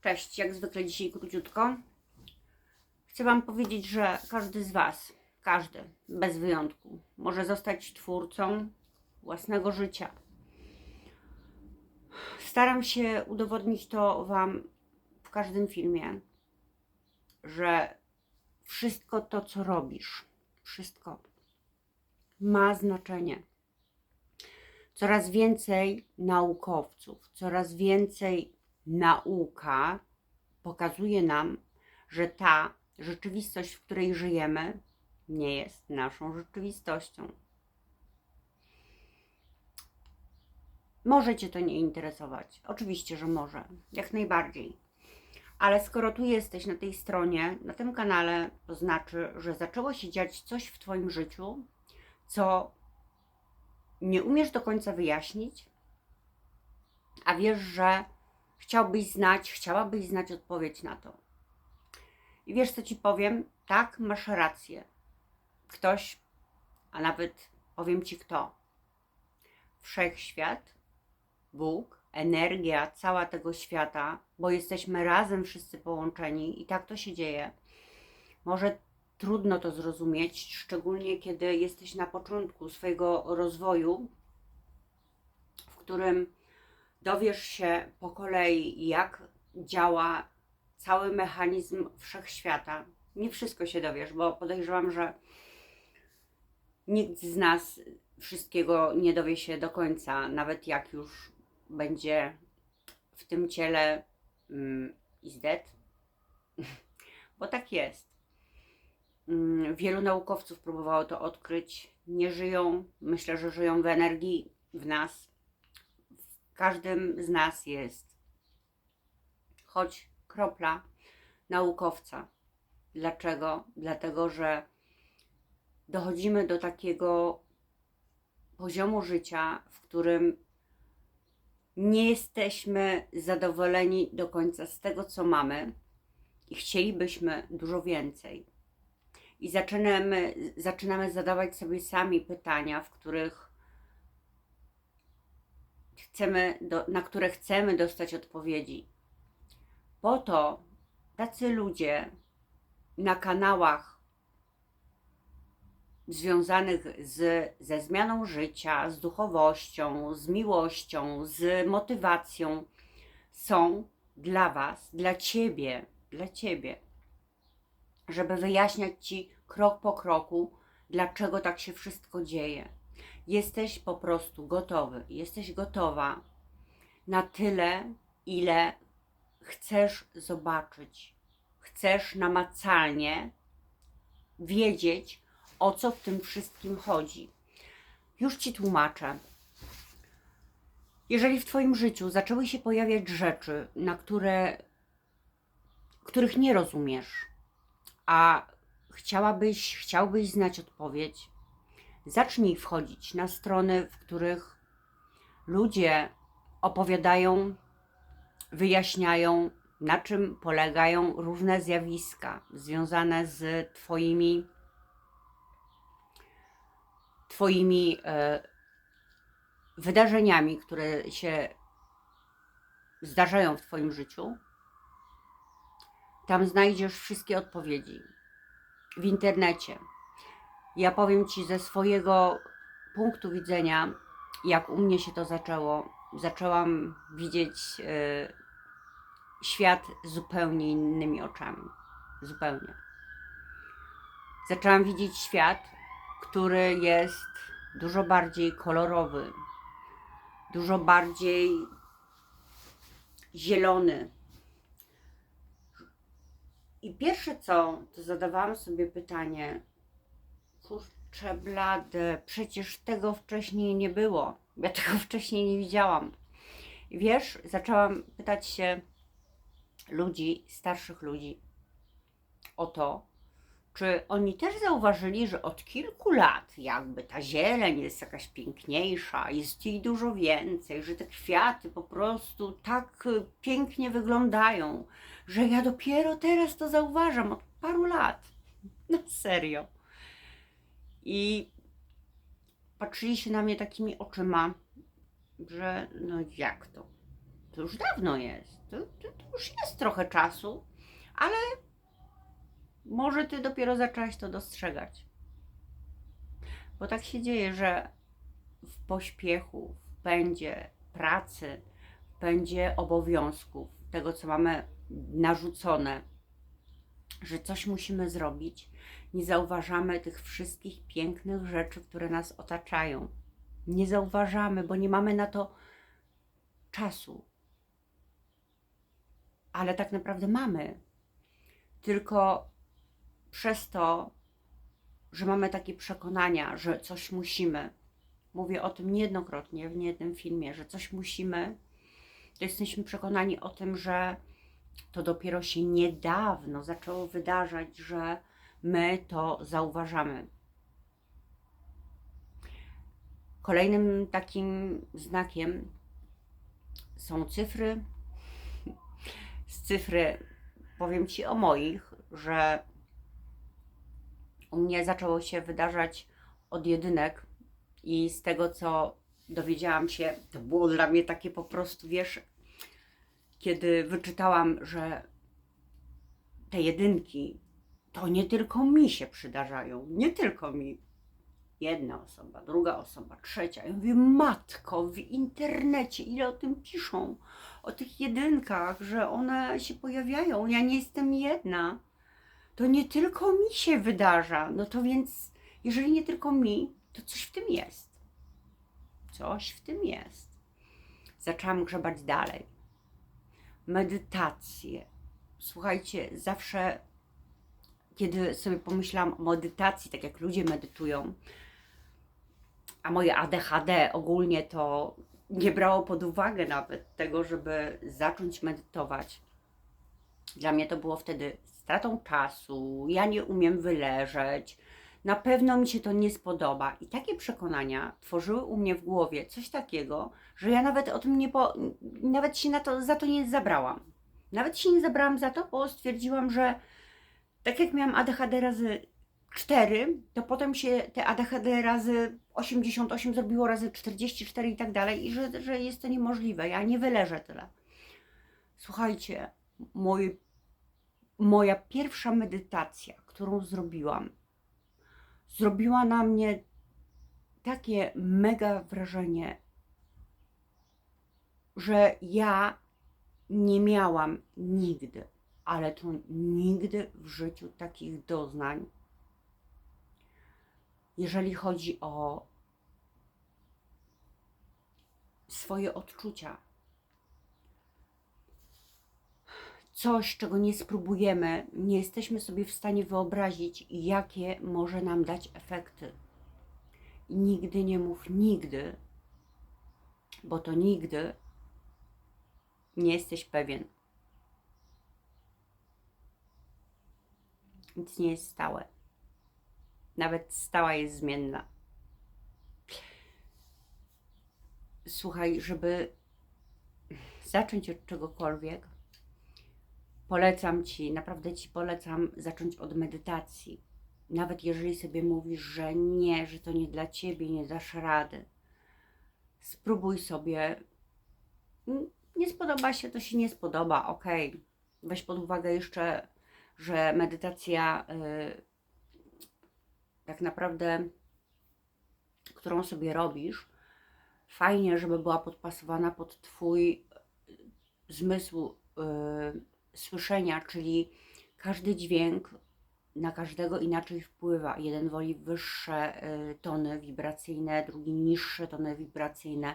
Cześć, jak zwykle dzisiaj króciutko. Chcę Wam powiedzieć, że każdy z Was, każdy, bez wyjątku, może zostać twórcą własnego życia. Staram się udowodnić to Wam w każdym filmie, że wszystko to, co robisz, wszystko ma znaczenie. Coraz więcej naukowców, coraz więcej nauka pokazuje nam, że ta rzeczywistość, w której żyjemy, nie jest naszą rzeczywistością. Może Cię to nie interesować. Oczywiście, że może. Jak najbardziej. Ale skoro tu jesteś na tej stronie, na tym kanale, to znaczy, że zaczęło się dziać coś w Twoim życiu, co nie umiesz do końca wyjaśnić, a wiesz, że chciałbyś znać, chciałabyś znać odpowiedź na to. I wiesz, co ci powiem? Tak, masz rację. Ktoś, a nawet powiem ci kto. Wszechświat, Bóg, energia cała tego świata, bo jesteśmy razem wszyscy połączeni i tak to się dzieje. Może trudno to zrozumieć, szczególnie kiedy jesteś na początku swojego rozwoju, w którym dowiesz się po kolei, jak działa cały mechanizm wszechświata. Nie wszystko się dowiesz, bo podejrzewam, że nikt z nas wszystkiego nie dowie się do końca, nawet jak już będzie w tym ciele mm, bo tak jest. Mm, wielu naukowców próbowało to odkryć. Nie żyją, myślę, że żyją w energii w nas. Każdym z nas jest choć kropla naukowca. Dlaczego? Dlatego, że dochodzimy do takiego poziomu życia, w którym nie jesteśmy zadowoleni do końca z tego, co mamy i chcielibyśmy dużo więcej. I zaczynamy, zaczynamy zadawać sobie sami pytania, w których chcemy, do, na które chcemy dostać odpowiedzi. Po to tacy ludzie na kanałach związanych z, ze zmianą życia, z duchowością, z miłością, z motywacją są dla Was, dla Ciebie, dla Ciebie, żeby wyjaśniać Ci krok po kroku, dlaczego tak się wszystko dzieje. Jesteś po prostu gotowy, jesteś gotowa na tyle, ile chcesz zobaczyć. Chcesz namacalnie wiedzieć, o co w tym wszystkim chodzi. Już ci tłumaczę. Jeżeli w Twoim życiu zaczęły się pojawiać rzeczy, na które, których nie rozumiesz, a chciałabyś, chciałbyś znać odpowiedź, zacznij wchodzić na strony, w których ludzie opowiadają, wyjaśniają, na czym polegają różne zjawiska związane z Twoimi, twoimi e, wydarzeniami, które się zdarzają w Twoim życiu. Tam znajdziesz wszystkie odpowiedzi w internecie. Ja powiem Ci ze swojego punktu widzenia, jak u mnie się to zaczęło. Zaczęłam widzieć y, świat zupełnie innymi oczami. Zupełnie. Zaczęłam widzieć świat, który jest dużo bardziej kolorowy, dużo bardziej zielony. I pierwsze co, to zadawałam sobie pytanie, kurczę blade, przecież tego wcześniej nie było. Ja tego wcześniej nie widziałam. Wiesz, zaczęłam pytać się ludzi, starszych ludzi o to, czy oni też zauważyli, że od kilku lat jakby ta zieleń jest jakaś piękniejsza, jest jej dużo więcej, że te kwiaty po prostu tak y, pięknie wyglądają, że ja dopiero teraz to zauważam od paru lat. No serio. I patrzyli się na mnie takimi oczyma, że no jak to? To już dawno jest. To, to, to już jest trochę czasu, ale może ty dopiero zaczęłaś to dostrzegać. Bo tak się dzieje, że w pośpiechu, w pracy, w pędzie obowiązków, tego co mamy narzucone, że coś musimy zrobić, nie zauważamy tych wszystkich pięknych rzeczy, które nas otaczają. Nie zauważamy, bo nie mamy na to czasu. Ale tak naprawdę mamy. Tylko przez to, że mamy takie przekonania, że coś musimy. Mówię o tym niejednokrotnie w niejednym filmie, że coś musimy, to jesteśmy przekonani o tym, że to dopiero się niedawno zaczęło wydarzać, że my to zauważamy. Kolejnym takim znakiem są cyfry. Z cyfry powiem Ci o moich, że u mnie zaczęło się wydarzać od jedynek i z tego co dowiedziałam się, to było dla mnie takie po prostu, wiesz, kiedy wyczytałam, że te jedynki to nie tylko mi się przydarzają, nie tylko mi. Jedna osoba, druga osoba, trzecia. Ja mówię, matko, w internecie ile o tym piszą, o tych jedynkach, że one się pojawiają. Ja nie jestem jedna. To nie tylko mi się wydarza. No to więc, jeżeli nie tylko mi, to coś w tym jest. Coś w tym jest. Zaczęłam grzebać dalej. Medytacje. Słuchajcie, zawsze kiedy sobie pomyślałam o medytacji, tak jak ludzie medytują, a moje ADHD ogólnie to nie brało pod uwagę nawet tego, żeby zacząć medytować. Dla mnie to było wtedy stratą czasu, ja nie umiem wyleżeć, na pewno mi się to nie spodoba. I takie przekonania tworzyły u mnie w głowie coś takiego, że ja nawet o tym nie po, nawet się na to, za to nie zabrałam. Nawet się nie zabrałam za to, bo stwierdziłam, że tak jak miałam ADHD razy 4, to potem się te ADHD razy 88 zrobiło razy 44 i tak dalej, i że, że jest to niemożliwe. Ja nie wyleżę tyle. Słuchajcie, moja pierwsza medytacja, którą zrobiłam, zrobiła na mnie takie mega wrażenie, że ja nie miałam nigdy, ale to nigdy w życiu takich doznań, jeżeli chodzi o swoje odczucia. Coś, czego nie spróbujemy, nie jesteśmy sobie w stanie wyobrazić, jakie może nam dać efekty. Nigdy nie mów nigdy, bo to nigdy nie jesteś pewien. Nic nie jest stałe. Nawet stała jest zmienna. Słuchaj, żeby zacząć od czegokolwiek, polecam Ci, naprawdę Ci polecam zacząć od medytacji. Nawet jeżeli sobie mówisz, że nie, że to nie dla Ciebie, nie dasz rady, spróbuj sobie. Nie spodoba się, to się nie spodoba, ok. Weź pod uwagę jeszcze, że medytacja yy, tak naprawdę, którą sobie robisz, fajnie, żeby była podpasowana pod Twój zmysł yy, słyszenia, czyli każdy dźwięk na każdego inaczej wpływa. Jeden woli wyższe y, tony wibracyjne, drugi niższe tony wibracyjne.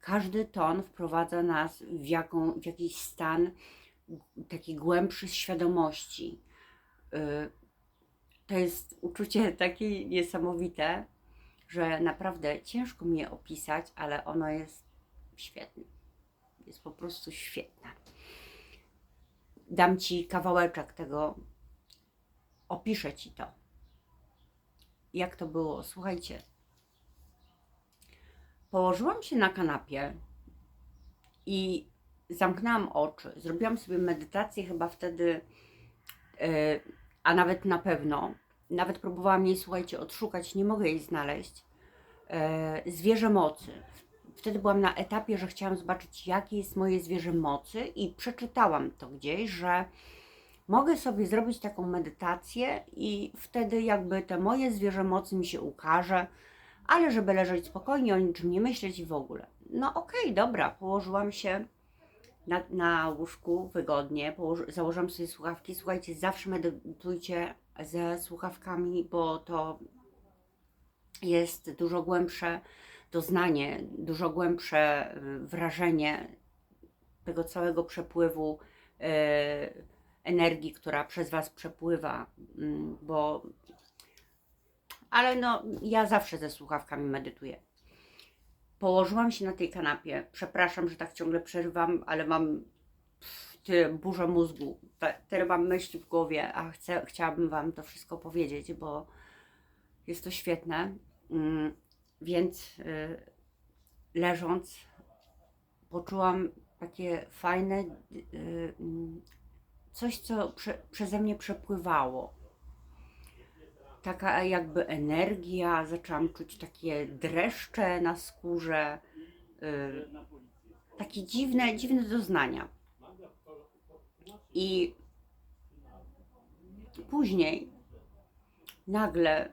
Każdy ton wprowadza nas w, jaką, w jakiś stan taki głębszy świadomości. Y, to jest uczucie takie niesamowite, że naprawdę ciężko mnie opisać, ale ono jest świetne. Jest po prostu świetne dam Ci kawałeczek tego, opiszę Ci to. Jak to było? Słuchajcie, położyłam się na kanapie i zamknęłam oczy. Zrobiłam sobie medytację chyba wtedy, yy, a nawet na pewno. Nawet próbowałam jej, słuchajcie, odszukać, nie mogę jej znaleźć. Yy, zwierzę mocy. wtedy byłam na etapie, że chciałam zobaczyć, jakie jest moje zwierzę mocy, i przeczytałam to gdzieś, że mogę sobie zrobić taką medytację, i wtedy jakby te moje zwierzę mocy mi się ukaże, ale żeby leżeć spokojnie, o niczym nie myśleć i w ogóle. No okej, dobra, położyłam się na, na łóżku wygodnie, założyłam sobie słuchawki. Słuchajcie, zawsze medytujcie ze słuchawkami, bo to jest dużo głębsze doznanie, dużo głębsze y, wrażenie tego całego przepływu y, energii, która przez Was przepływa, mm, bo ale no, ja zawsze ze słuchawkami medytuję. Położyłam się na tej kanapie. Przepraszam, że tak ciągle przerywam, ale mam tyle burzę mózgu, tyle mam myśli w głowie, a chcę, chciałabym Wam to wszystko powiedzieć, bo jest to świetne. Mm, Więc y, leżąc, poczułam takie fajne, y, mm, coś, co prze, przeze mnie przepływało. Taka jakby energia, zaczęłam czuć takie dreszcze na skórze, y, takie dziwne, dziwne doznania. I później nagle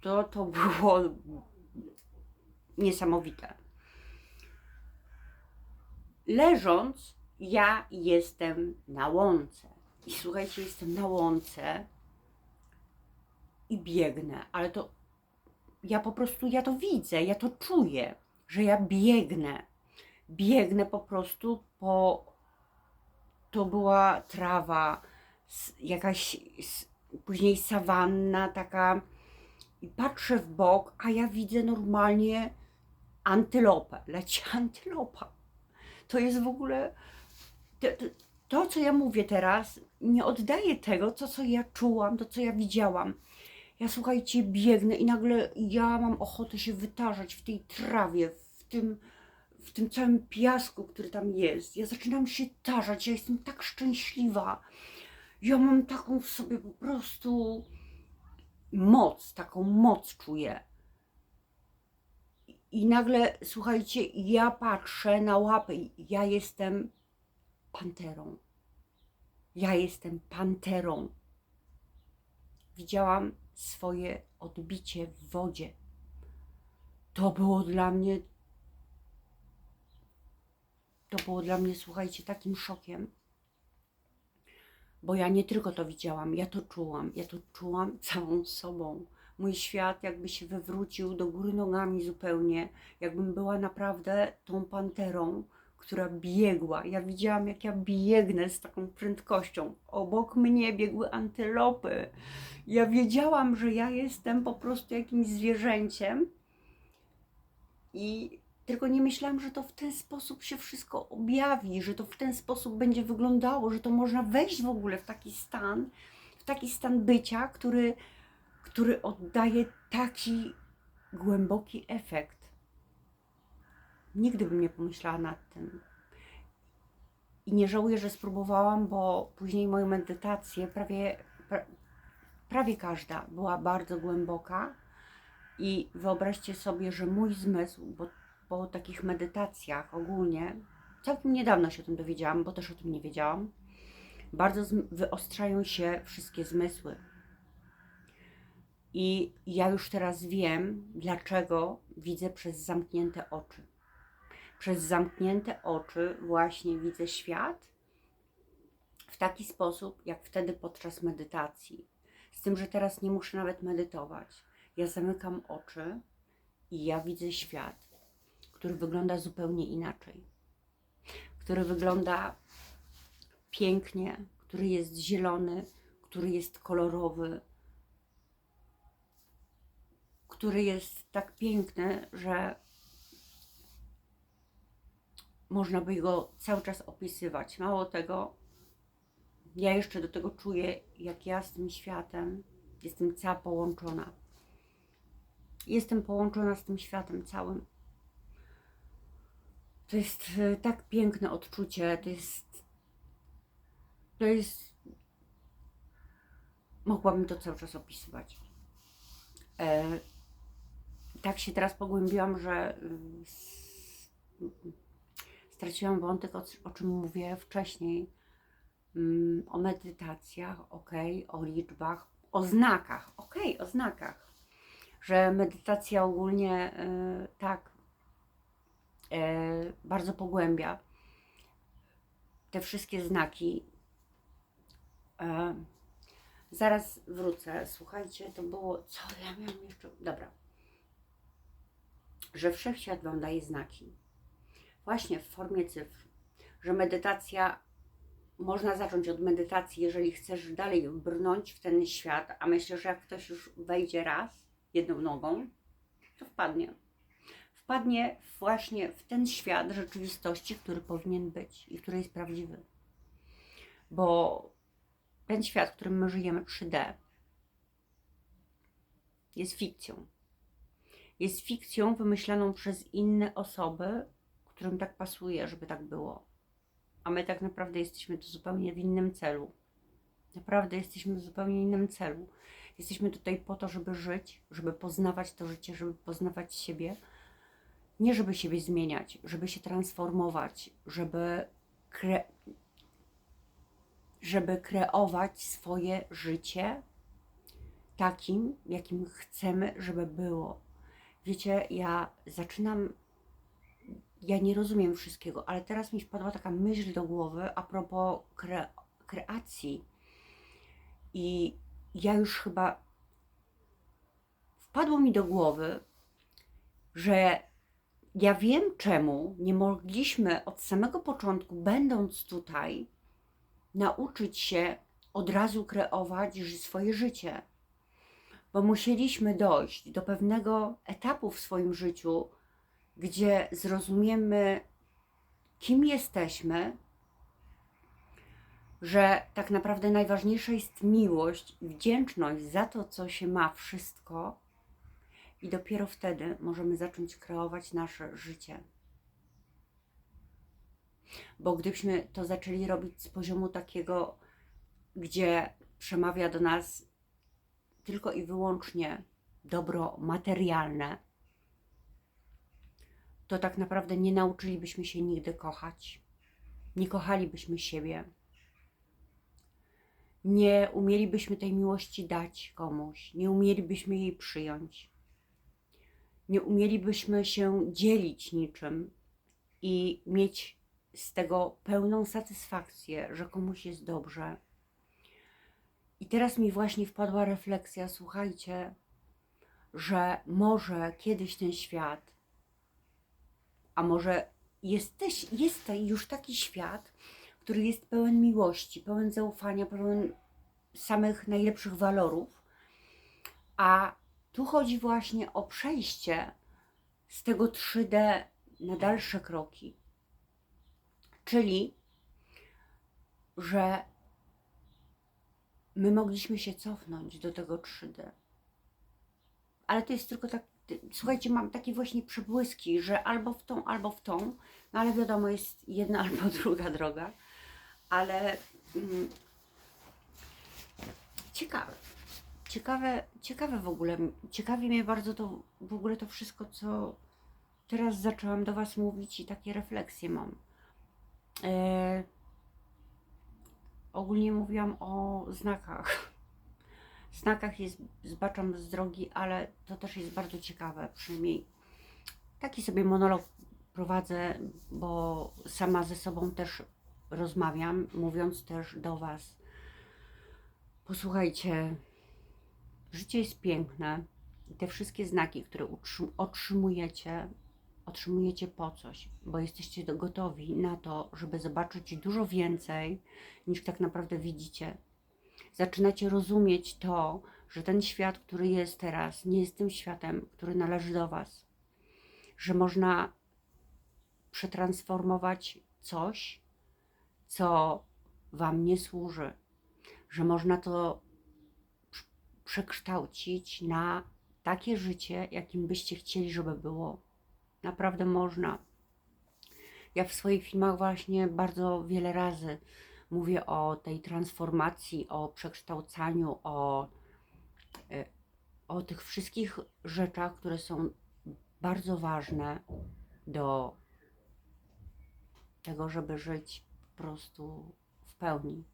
to, to było niesamowite. Leżąc, ja jestem na łące. I słuchajcie, jestem na łące i biegnę, ale to ja po prostu, ja to widzę, ja to czuję, że ja biegnę. Biegnę po prostu po. To była trawa, jakaś później sawanna taka. I patrzę w bok, a ja widzę normalnie antylopę. Leci antylopa. To jest w ogóle. To, to, to, co ja mówię teraz, nie oddaje tego, to, co ja czułam, to, co ja widziałam. Ja słuchajcie, biegnę i nagle ja mam ochotę się wytarzać w tej trawie, w tym, w tym całym piasku, który tam jest. Ja zaczynam się tarzać, ja jestem tak szczęśliwa. Ja mam taką w sobie po prostu moc, taką moc czuję. I- nagle, słuchajcie, ja patrzę na łapy, ja jestem panterą. Ja jestem panterą widziałam swoje odbicie w wodzie. To było dla mnie. To było dla mnie, słuchajcie, takim szokiem. Bo ja nie tylko to widziałam, ja to czułam. Ja to czułam całą sobą. Mój świat jakby się wywrócił do góry nogami zupełnie, jakbym była naprawdę tą panterą, która biegła. Ja widziałam, jak ja biegnę z taką prędkością. Obok mnie biegły antylopy. Ja wiedziałam, że ja jestem po prostu jakimś zwierzęciem i tylko nie myślałam, że to w ten sposób się wszystko objawi, że to w ten sposób będzie wyglądało, że to można wejść w ogóle w taki stan, w taki stan bycia, który, który oddaje taki głęboki efekt. Nigdy bym nie pomyślała nad tym. I nie żałuję, że spróbowałam, bo później moje medytacje prawie, pra, prawie każda była bardzo głęboka. I wyobraźcie sobie, że mój zmysł, bo po takich medytacjach ogólnie, całkiem niedawno się o tym dowiedziałam, bo też o tym nie wiedziałam, bardzo wyostrzają się wszystkie zmysły. I ja już teraz wiem, dlaczego widzę przez zamknięte oczy. Przez zamknięte oczy właśnie widzę świat w taki sposób, jak wtedy podczas medytacji. Z tym, że teraz nie muszę nawet medytować. Ja zamykam oczy i ja widzę świat, który wygląda zupełnie inaczej. Który wygląda pięknie, który jest zielony, który jest kolorowy, który jest tak piękny, że można by go cały czas opisywać. Mało tego, ja jeszcze do tego czuję, jak ja z tym światem jestem cała połączona. Jestem połączona z tym światem całym. To jest e, tak piękne odczucie, to jest. To jest. Mogłabym to cały czas opisywać. E, tak się teraz pogłębiłam, że s- straciłam wątek, o, o czym mówię wcześniej. Mm, o medytacjach, ok, o liczbach, o znakach, ok, o znakach. Że medytacja ogólnie y, tak y, bardzo pogłębia te wszystkie znaki. E, zaraz wrócę. Słuchajcie, to było. Co ja miałam jeszcze? Dobra. Że wszechświat Wam daje znaki. Właśnie w formie cyfr. Że medytacja. Można zacząć od medytacji, jeżeli chcesz dalej brnąć w ten świat, a myślę, że jak ktoś już wejdzie raz jedną nogą, to wpadnie. Wpadnie właśnie w ten świat rzeczywistości, który powinien być i który jest prawdziwy. Bo ten świat, w którym my żyjemy, 3D, jest fikcją. Jest fikcją wymyślaną przez inne osoby, którym tak pasuje, żeby tak było. A my tak naprawdę jesteśmy tu zupełnie w innym celu. Naprawdę jesteśmy w zupełnie innym celu. Jesteśmy tutaj po to, żeby żyć, żeby poznawać to życie, żeby poznawać siebie. Nie żeby siebie zmieniać, żeby się transformować, żeby, kre... żeby kreować swoje życie takim, jakim chcemy, żeby było. Wiecie, ja zaczynam. Ja nie rozumiem wszystkiego, ale teraz mi wpadła taka myśl do głowy a propos kre... kreacji. I ja już chyba wpadło mi do głowy, że ja wiem czemu nie mogliśmy od samego początku, będąc tutaj, nauczyć się od razu kreować swoje życie. Bo musieliśmy dojść do pewnego etapu w swoim życiu, gdzie zrozumiemy, kim jesteśmy, że tak naprawdę najważniejsza jest miłość i wdzięczność za to, co się ma wszystko, i dopiero wtedy możemy zacząć kreować nasze życie. Bo gdybyśmy to zaczęli robić z poziomu takiego, gdzie przemawia do nas tylko i wyłącznie dobro materialne, to tak naprawdę nie nauczylibyśmy się nigdy kochać. Nie kochalibyśmy siebie. Nie umielibyśmy tej miłości dać komuś, nie umielibyśmy jej przyjąć nie umielibyśmy się dzielić niczym i mieć z tego pełną satysfakcję, że komuś jest dobrze. I teraz mi właśnie wpadła refleksja, słuchajcie, że może kiedyś ten świat, a może jest, też, jest już taki świat, który jest pełen miłości, pełen zaufania, pełen samych najlepszych walorów, a tu chodzi właśnie o przejście z tego 3D na dalsze kroki. Czyli, że my mogliśmy się cofnąć do tego 3D. Ale to jest tylko tak, słuchajcie, mam takie właśnie przebłyski, że albo w tą, albo w tą, no ale wiadomo, jest jedna albo druga droga. Ale mm, ciekawe ciekawe, ciekawe w ogóle, ciekawi mnie bardzo to w ogóle to wszystko, co teraz zaczęłam do Was mówić i takie refleksje mam. E, ogólnie mówiłam o znakach. Znakach jest, zbaczam z drogi, ale to też jest bardzo ciekawe, przynajmniej taki sobie monolog prowadzę, bo sama ze sobą też rozmawiam, mówiąc też do Was. Posłuchajcie, Życie jest piękne te wszystkie znaki, które otrzymujecie, otrzymujecie po coś, bo jesteście gotowi na to, żeby zobaczyć dużo więcej niż tak naprawdę widzicie. Zaczynacie rozumieć to, że ten świat, który jest teraz, nie jest tym światem, który należy do Was. Że można przetransformować coś, co Wam nie służy. Że można to przekształcić na takie życie, jakim byście chcieli, żeby było. Naprawdę można. Ja w swoich filmach właśnie bardzo wiele razy mówię o tej transformacji, o przekształcaniu, o, e, o tych wszystkich rzeczach, które są bardzo ważne do tego, żeby żyć po prostu w pełni.